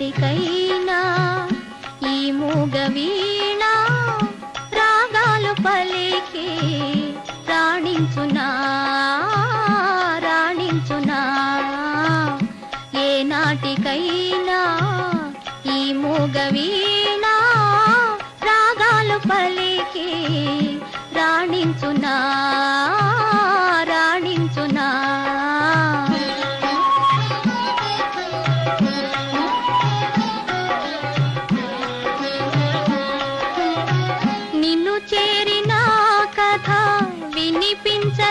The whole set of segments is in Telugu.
నాటికైనా ఈ మూగ వీణ రాగాలు పలికి రాణించునా రాణించునా. ఏ నాటికైనా ఈ మూగ వీణ రాగాలు పలికి రాణించునా.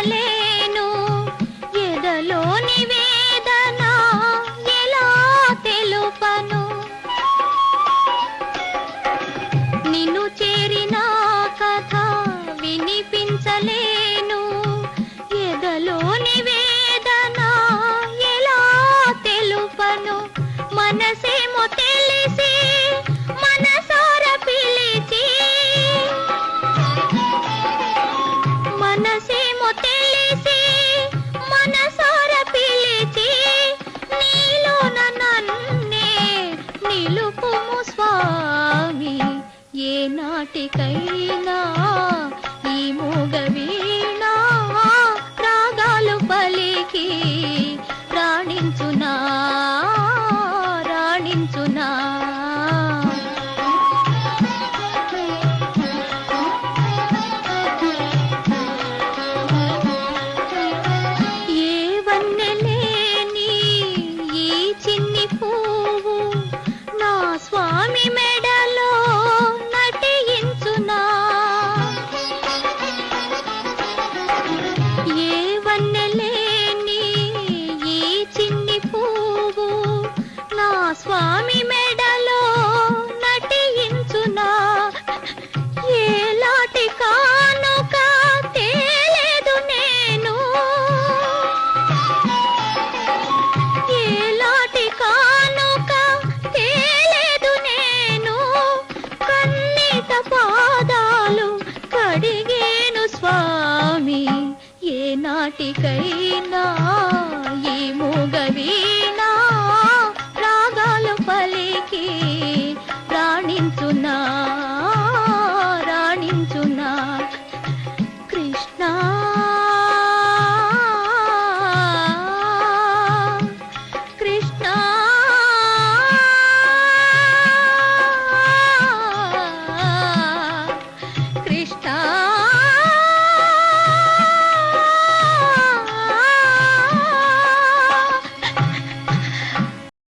వినిపించలేను ఎదలోని వేదన ఎలా తెలుపను? నిన్ను చేరిన కథ వినిపి నాటికైనా ఈ మూగ వీణ రాగాలు పలికి రాణించునా రాణించునా. మాటికైనా ఈ మూగవీ